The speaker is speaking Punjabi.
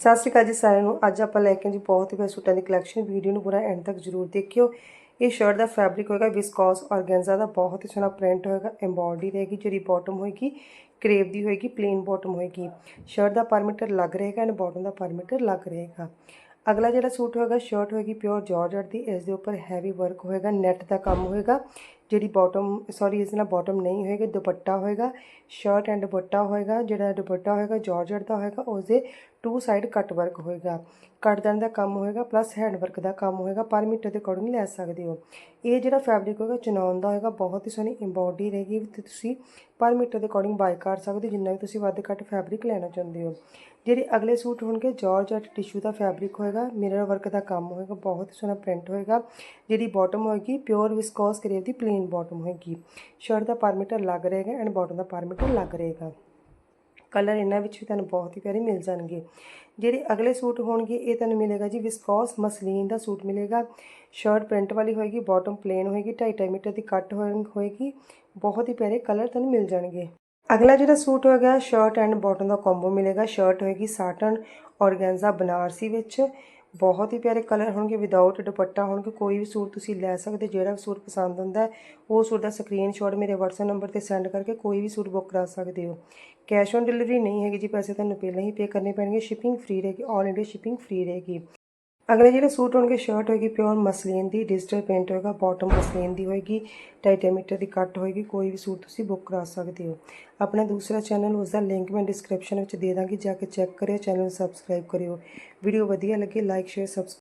ਸਤਿ ਸ਼੍ਰੀ ਅਕਾਲ ਜੀ ਸਾਰਿਆਂ ਨੂੰ। ਅੱਜ ਆਪਾਂ ਲੈ ਕੇ ਜੀ ਬਹੁਤ ਹੀ ਪਿਆਰੇ ਸੂਟਾਂ ਦੀ ਕਲੈਕਸ਼ਨ ਵੀਡੀਓ ਨੂੰ ਪੂਰਾ ਐਂਡ ਤੱਕ ਜਰੂਰ ਦੇਖਿਓ। ਇਹ ਸ਼ਰਟ ਦਾ ਫੈਬਰਿਕ ਹੋਏਗਾ ਵਿਸਕੋਸ ਔਰਗੈਂਜ਼ਾ ਦਾ। ਬਹੁਤ ਹੀ ਸੋਹਣਾ ਪ੍ਰਿੰਟ ਹੋਏਗਾ ਐਮਬੋਡੀ ਰਹੇਗੀ, ਜਿਹੜੀ ਬਾਟਮ ਹੋਏਗੀ ਕਰੇਵ ਦੀ ਹੋਏਗੀ ਪਲੇਨ ਬਾਟਮ ਹੋਏਗੀ। ਸ਼ਰਟ ਦਾ ਪਰਮੀਟਰ ਲੱਗ ਰਹੇਗਾ ਐਂਡ ਬਾਟਮ ਦਾ ਪਰਮੀਟਰ ਲੱਗ ਰਹੇਗਾ। ਅਗਲਾ ਜਿਹੜਾ ਸੂਟ ਹੋਏਗਾ ਸ਼ਰਟ ਹੋਏਗੀ ਪਿਓਰ ਜਾਰਜਟ ਦੀ। ਇਸ ਦੇ ਉੱਪਰ ਹੈਵੀ ਵਰਕ ਹੋਏਗਾ ਨੈਟ ਦਾ ਕੰਮ ਹੋਏਗਾ। ਜਿਹੜੀ ਬਾਟਮ ਸੌਰੀ ਇਸ ਨਾਲ ਬਾਟਮ ਨਹੀਂ ਹੋਏਗਾ, ਦੁਪੱਟਾ ਹੋਏਗਾ ਸ਼ਰਟ ਐਂਡ ਦੁਪੱਟਾ ਹੋਏਗਾ, ਜਿਹੜਾ ਦੁਪੱਟਾ ਹੋਏਗਾ ਜਾਰਜਟ ਦਾ ਹੋਏਗਾ ਉਸ ਦੇ ਟੂ ਸਾਈਡ ਕੱਟ ਵਰਕ ਹੋਏਗਾ ਕੱਟਦਣ ਦਾ ਕੰਮ ਹੋਏਗਾ ਪਲੱਸ ਹੈਂਡ ਵਰਕ ਦਾ ਕੰਮ ਹੋਏਗਾ, ਪਰ ਮੀਟਰ ਦੇ ਅਕੋਰਡਿੰਗ ਲੈ ਸਕਦੇ ਹੋ। ਇਹ ਜਿਹੜਾ ਫੈਬਰਿਕ ਹੋਏਗਾ ਚਨਾਉਣ ਦਾ ਹੋਏਗਾ, ਬਹੁਤ ਹੀ ਸੋਹਣੀ ਐਮਬੋਡੀ ਰਹੇਗੀ ਤੇ ਤੁਸੀਂ, ਪਰ ਮੀਟਰ ਦੇ ਅਕੋਰਡਿੰਗ ਬਾਈ ਕਰ ਸਕਦੇ ਹੋ, ਜਿੰਨਾ ਵੀ ਤੁਸੀਂ ਵੱਧ ਘੱਟ ਫੈਬਰਿਕ ਲੈਣਾ ਚਾਹੁੰਦੇ ਹੋ। ਜਿਹੜੇ ਅਗਲੇ ਸੂਟ ਹੋਣਗੇ ਜਾਰਜਟ ਟਿਸ਼ੂ ਦਾ ਫੈਬਰਿਕ ਹੋਏਗਾ ਮਿਰਰ ਵਰਕ ਦਾ ਕੰਮ ਹੋਏਗਾ, ਬਹੁਤ ਹੀ ਸੋਹਣਾ ਪ੍ਰਿੰਟ ਹੋਏਗਾ। ਜਿਹੜੀ ਬਾਟਮ ਹੋਏਗੀ ਪਿਓਰ ਵਿਸਕੋਸ ਕਰੇਵ ਦੀ ਪਲੇਨ ਬਾਟਮ ਹੋਏਗੀ। ਸ਼ਰਟ ਦਾ ਪਰਮੀਟਰ ਲੱਗ ਰਹੇਗਾ ਐਂਡ ਬਾਟਮ ਦਾ ਪਰਮੀਟਰ ਲੱਗ ਰਹੇਗਾ। ਕਲਰ ਇਹਨਾਂ ਵਿੱਚ ਵੀ ਤੁਹਾਨੂੰ ਬਹੁਤ ਹੀ ਪਿਆਰੇ ਮਿਲ ਜਾਣਗੇ। ਜਿਹੜੇ ਅਗਲੇ ਸੂਟ ਹੋਣਗੇ, ਇਹ ਤੁਹਾਨੂੰ ਮਿਲੇਗਾ ਜੀ ਵਿਸਕੋਸ ਮਸਲੀਨ ਦਾ ਸੂਟ ਮਿਲੇਗਾ। ਸ਼ਰਟ ਪ੍ਰਿੰਟ ਵਾਲੀ ਹੋਏਗੀ ਬਾਟਮ ਪਲੇਨ ਹੋਏਗੀ 2.5 ਮੀਟਰ ਦੀ ਕੱਟ ਹੋਏਗੀ। ਬਹੁਤ ਹੀ ਪਿਆਰੇ ਕਲਰ ਤੁਹਾਨੂੰ ਮਿਲ ਜਾਣਗੇ। ਅਗਲਾ ਜਿਹੜਾ ਸੂਟ ਹੋਏਗਾ ਸ਼ਰਟ ਐਂਡ ਬਾਟਮ ਦਾ ਕੰਬੋ ਮਿਲੇਗਾ। ਸ਼ਰਟ ਹੋਏਗੀ ਸਾਟਨ ਔਰਗੈਂਜ਼ਾ ਬਨਾਰਸੀ ਵਿੱਚ। ਬਹੁਤ ਹੀ ਪਿਆਰੇ ਕਲਰ ਹੋਣਗੇ ਵਿਦਆਊਟ ਦੁਪੱਟਾ ਹੋਣਗੇ, ਕੋਈ ਵੀ ਸੂਟ ਤੁਸੀਂ ਲੈ ਸਕਦੇ, ਜਿਹੜਾ ਵੀ ਸੂਟ ਪਸੰਦ ਆਉਂਦਾ ਉਹ ਸੂਟ ਦਾ ਸਕਰੀਨਸ਼ਾਟ ਮੇਰੇ WhatsApp ਨੰਬਰ ਤੇ ਸੈਂਡ ਕਰਕੇ ਕੋਈ ਵੀ ਸੂਟ ਬੁੱਕ ਕਰਾ ਸਕਦੇ ਹੋ। ਕੈਸ਼ ਔਨ ਡਿਲੀਵਰੀ ਨਹੀਂ ਹੈਗੀ ਜੀ, ਪੈਸੇ ਤੁਹਾਨੂੰ ਪਹਿਲਾਂ ਹੀ ਪੇ ਕਰਨੇ ਪੈਣਗੇ ਸ਼ਿਪਿੰਗ ਫ੍ਰੀ ਰਹੇਗੀ ਆਲ ਇੰਡੀਆ ਸ਼ਿਪਿੰਗ ਫ੍ਰੀ ਰਹੇਗੀ। ਅਗਲੇ ਜਿਹੜੇ ਸੂਟ ਹੋਣਗੇ ਸ਼ਰਟ ਹੋਏਗੀ ਪਿਓਰ ਮਸਲੀਨ ਦੀ ਡਿਜੀਟਲ ਪ੍ਰਿੰਟ ਹੋਏਗਾ ਬਾਟਮ ਮਸਲੀਨ ਦੀ ਹੋਏਗੀ 2.5 ਮੀਟਰ ਦੀ ਕੱਟ ਹੋਏਗੀ ਕੋਈ ਵੀ ਸੂਟ ਤੁਸੀਂ ਬੁੱਕ ਕਰਾ ਸਕਦੇ ਹੋ ਆਪਣਾ ਦੂਸਰਾ ਚੈਨਲ ਉਸ ਦਾ ਲਿੰਕ ਮੈਂ ਡਿਸਕ੍ਰਿਪਸ਼ਨ ਵਿੱਚ ਦੇ ਦਾਂਗੀ ਜਾ ਕੇ ਚੈੱਕ ਕਰਿਓ ਚੈਨਲ ਨੂੰ ਸਬਸਕ੍ਰਾਈਬ ਕਰਿਓ ਵੀਡੀਓ ਵਧੀਆ ਲੱਗੇ ਲਾਈਕ ਸ਼ੇਅਰ ਸਬਸਕ੍ਰਾਈਬ